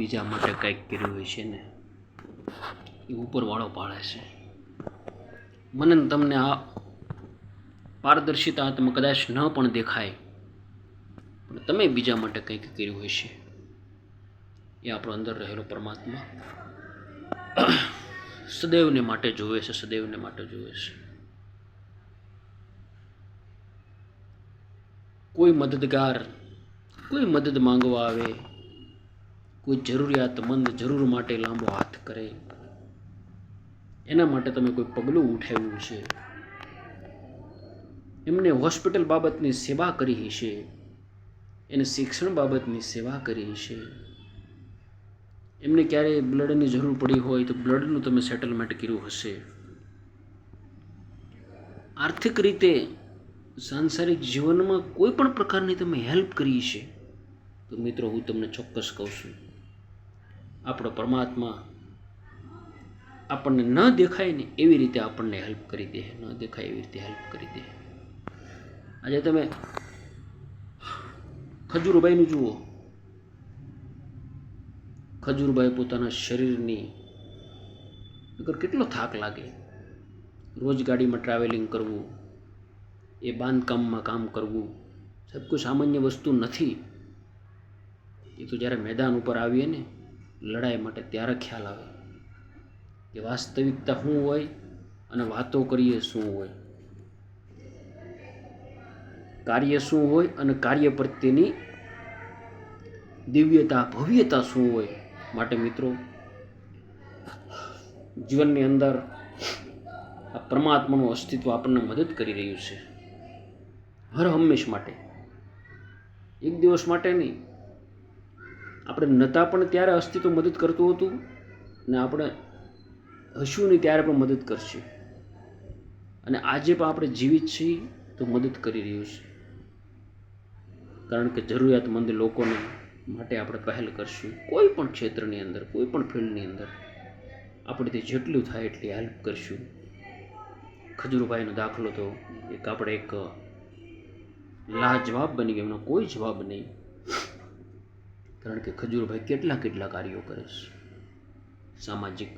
બીજા માટે કંઈક કર્યું હોય છે ને, એ ઉપરવાળો પાડે છે. મને તમને આ પારદર્શિતા તમે કદાચ ન પણ દેખાય, પણ તમે બીજા માટે કંઈક કર્યું હોય છે. એ આપણો અંદર રહેલો પરમાત્મા સદૈવને માટે જોવે છે, સદૈવને માટે જોવે છે. કોઈ મદદગાર, કોઈ મદદ માંગવા આવે કોઈ જરૂરિયાતમંદ જરૂર માટે લાંબો હાથ કરે. એના માટે તમે કોઈ પગલું ઉઠાવ્યું છે. એમને હોસ્પિટલ બાબતની સેવા કરી હશે એને શિક્ષણ બાબતની સેવા કરી હશે એમને ક્યારેય બ્લડની જરૂર પડી હોય તો બ્લડનું તમે સેટલમેન્ટ કર્યું હશે. આર્થિક રીતે સાંસારિક જીવનમાં કોઈ પણ પ્રકારની તમે હેલ્પ કરી છે. તો મિત્રો, હું તમને ચોક્કસ કહું છું. આપણો પરમાત્મા આપણને ન દેખાય ને એવી રીતે આપણને હેલ્પ કરી દે ન દેખાય એવી રીતે હેલ્પ કરી દે આજે તમે ખજૂરભાઈનું જુઓ. ખજૂરભાઈ પોતાના શરીરની અગર કેટલો થાક લાગે. રોજ ગાડીમાં ટ્રાવેલિંગ કરવું, એ બાંધકામમાં કામ કરવું સાહેબ સામાન્ય વસ્તુ નથી. એ તો જ્યારે મેદાન ઉપર આવીએ ને લડાઈ માટે ત્યારે ખ્યાલ આવે કે વાસ્તવિકતા શું હોય અને વાતો કરીએ શું હોય. કાર્ય શું હોય અને કાર્ય પ્રત્યેની દિવ્યતા, ભવ્યતા શું હોય માટે મિત્રો, જીવનની અંદર આ પરમાત્માનું અસ્તિત્વ આપણને મદદ કરી રહ્યું છે. હર હંમેશ માટે. એક દિવસ માટે નહીં આપણે નતા પણ ત્યારે અસ્તિત્વ મદદ કરતું હતું ને આપણે હશું નહીં ત્યારે પણ મદદ કરશે. અને આજે પણ આપણે જીવિત છીએ તો મદદ કરી રહ્યું છે. કારણ કે જરૂરિયાતમંદ લોકોને માટે આપણે પહેલ કરશું. કોઈ પણ ક્ષેત્રની અંદર, કોઈ પણ ફિલ્ડની અંદર આપણેથી જેટલું થાય એટલી હેલ્પ કરશું. ખજુરભાઈનો દાખલો તો એક આપણે એક લાજવાબ બની ગયો. એમનો કોઈ જવાબ નહીં. કારણ કે ખજૂરભાઈ કેટલા કેટલા કાર્યો કરે છે. સામાજિક.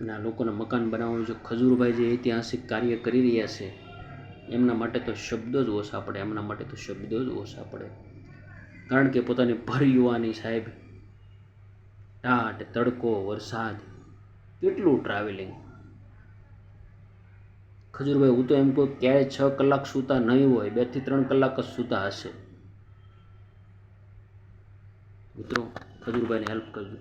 અને આ લોકોના મકાન બનાવવાનું જો ખજૂરભાઈ જે ઐતિહાસિક કાર્ય કરી રહ્યા છે, એમના માટે તો શબ્દો જ ઓછા પડે. એમના માટે તો શબ્દો જ ઓછા પડે. કારણ કે પોતાની ભર યુવાની સાહેબ ટાટ તડકો, વરસાદ, કેટલું ટ્રાવેલિંગ ખજૂરભાઈ, હું તો એમ કહું ક્યારે છ કલાક સૂતા નહીં હોય, બેથી ત્રણ કલાક જ સૂતા હશે. મિત્રો ખજૂરભાઈને હેલ્પ કરજો.